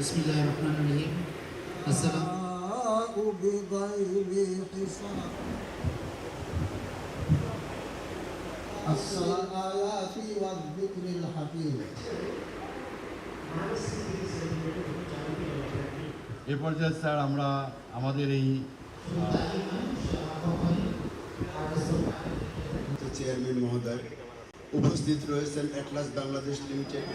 بسم الله الرحمن الرحيم السلام بغير حساب الآيات والذكر الحكيم এ পর্যায়ে স্যার আমরা আমাদের এই চেয়ারম্যান মহোদয় উপস্থিত রয়েছেন এটলাস বাংলাদেশ লিমিটেড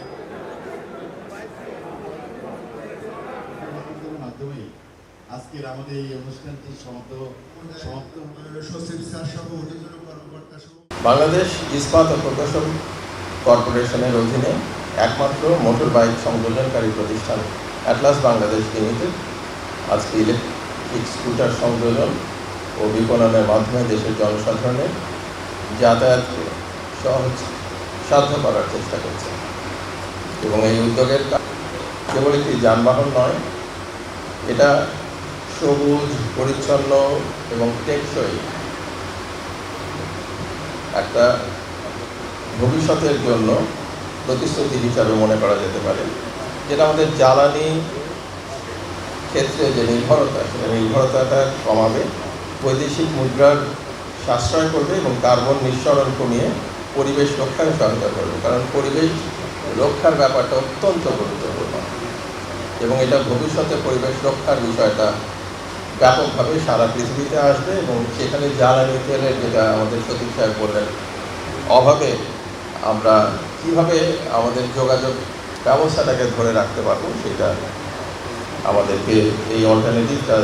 আজকের আমাদের এই অনুষ্ঠানটি সমাপ্ত সমাপ্ত। সচিব স্যার সহ কর্মকর্তা সহ। বাংলাদেশ ইস্পাত ও প্রকৌশল কর্পোরেশনের অধীনে একমাত্র মোটর বাইক সংযোজনকারী প্রতিষ্ঠান অ্যাটলাস বাংলাদেশ লিমিটেড। আজকে ইলেকট্রিক স্কুটার সংযোজন ও বিপণনের মাধ্যমে দেশের জনসাধারণের যাতায়াতকে সহজ সাধ্য করার চেষ্টা করছে। এবং এই উদ্যোগের কেবল একটি যানবাহন নয় এটা সবুজ, পরিচ্ছন্ন এবং টেকসই। একটা ভবিষ্যতের জন্য প্রতিশ্রুতি হিসাবে মনে করা যেতে পারে, যেটা আমাদের জ্বালানি ক্ষেত্রে যে নির্ভরতা, সেটা নির্ভরতাটা কমাবে, বৈদেশিক মুদ্রার সাশ্রয় করবে এবং কার্বন নিঃসরণ কমিয়ে পরিবেশ রক্ষায় সহায়তা করবে। কারণ পরিবেশ রক্ষার ব্যাপারটা অত্যন্ত গুরুত্বপূর্ণ এবং এটা ভবিষ্যতে পরিবেশ রক্ষার বিষয়টা ব্যাপকভাবে সারা পৃথিবীতে আসবে এবং সেখানে জ্বালানি তেলের যেটা আমাদের সতীশ সাহেব বললেন, অভাবে আমরা কীভাবে আমাদের যোগাযোগ ব্যবস্থাটাকে ধরে রাখতে পারব সেটা আমাদেরকে এই অল্টারনেটিভটা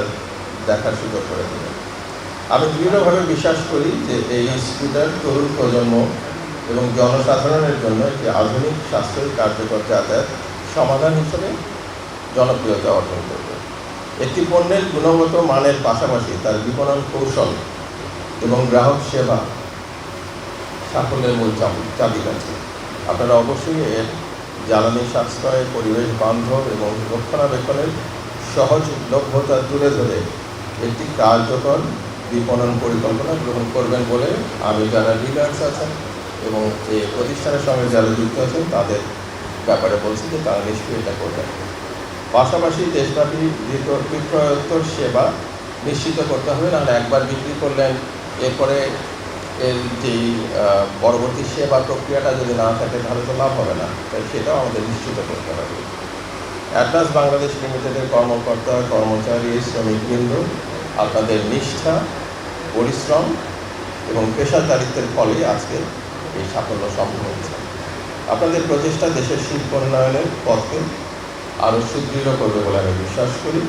দেখার সুযোগ করে দেবে। আমি দৃঢ়ভাবে বিশ্বাস করি যে এই স্কুটার তরুণ প্রজন্ম এবং জনসাধারণের জন্য একটি আধুনিক, সাশ্রয়ী, কার্যকর যাতায়াত সমাধান হিসেবে জনপ্রিয়তা অর্জন করবে। একটি পণ্যের গুণগত মানের পাশাপাশি তার বিপণন কৌশল এবং গ্রাহক সেবা সাফল্যের মূল চাবি, চাবিকাঠি। আপনারা অবশ্যই এর জ্বালানি সাশ্রয়, পরিবেশ বান্ধব এবং রক্ষণাবেক্ষণের সহজ লভ্যতা তুলে ধরে একটি কার্যকর বিপণন পরিকল্পনা গ্রহণ করবেন বলে আমি যারা লিডার্স আছেন এবং এই প্রতিষ্ঠানের সঙ্গে যারা যুক্ত আছেন, তাদের ব্যাপারে বলছি যে তারা নিশ্চয়ই এটা করবেন। পাশাপাশি দেশব্যাপী বিক্র- বিক্রয়োত্তর সেবা নিশ্চিত করতে হবে, নাহলে একবার বিক্রি করলেন, এরপরে এর যেই পরবর্তী সেবা প্রক্রিয়াটা যদি না থাকে, তাহলে তো লাভ হবে না। তাই সেটাও আমাদের নিশ্চিত করতে হবে। অ্যাটলাস বাংলাদেশ লিমিটেডের কর্মকর্তা, কর্মচারী, শ্রমিকবৃন্দ, আপনাদের নিষ্ঠা, পরিশ্রম এবং পেশাদারিত্বের ফলে আজকে এই সাফল্য সম্ভব হয়েছে আপনাদের প্রচেষ্টা দেশের শিল্প উন্নয়নের পথে আরও সুদৃঢ় করবে বলে আমি বিশ্বাস করি।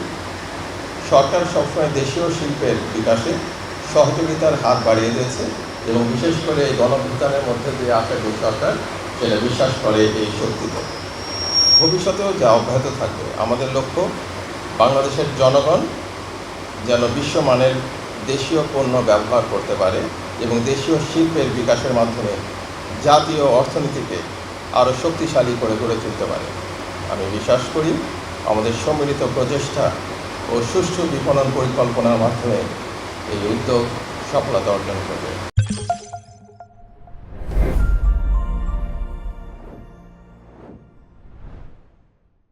সরকার সবসময় দেশীয় শিল্পের বিকাশে সহযোগিতার হাত বাড়িয়ে দিয়েছে এবং বিশেষ করে এই গণভূতানের মধ্যে দিয়ে আসা যে সরকার, সেটা বিশ্বাস করে এই শক্তিতে। ভবিষ্যতেও যা অব্যাহত থাকবে, আমাদের লক্ষ্য বাংলাদেশের জনগণ যেন বিশ্বমানের দেশীয় পণ্য ব্যবহার করতে পারে এবং দেশীয় শিল্পের বিকাশের মাধ্যমে জাতীয় অর্থনীতিকে আরও শক্তিশালী করে গড়ে তুলতে পারে। আমি বিশ্বাস করি আমাদের সম্মিলিত প্রচেষ্টা ও সুষ্ঠু বিপণন পরিকল্পনার মাধ্যমে এই উদ্যোগ সফলতা অর্জন করবে।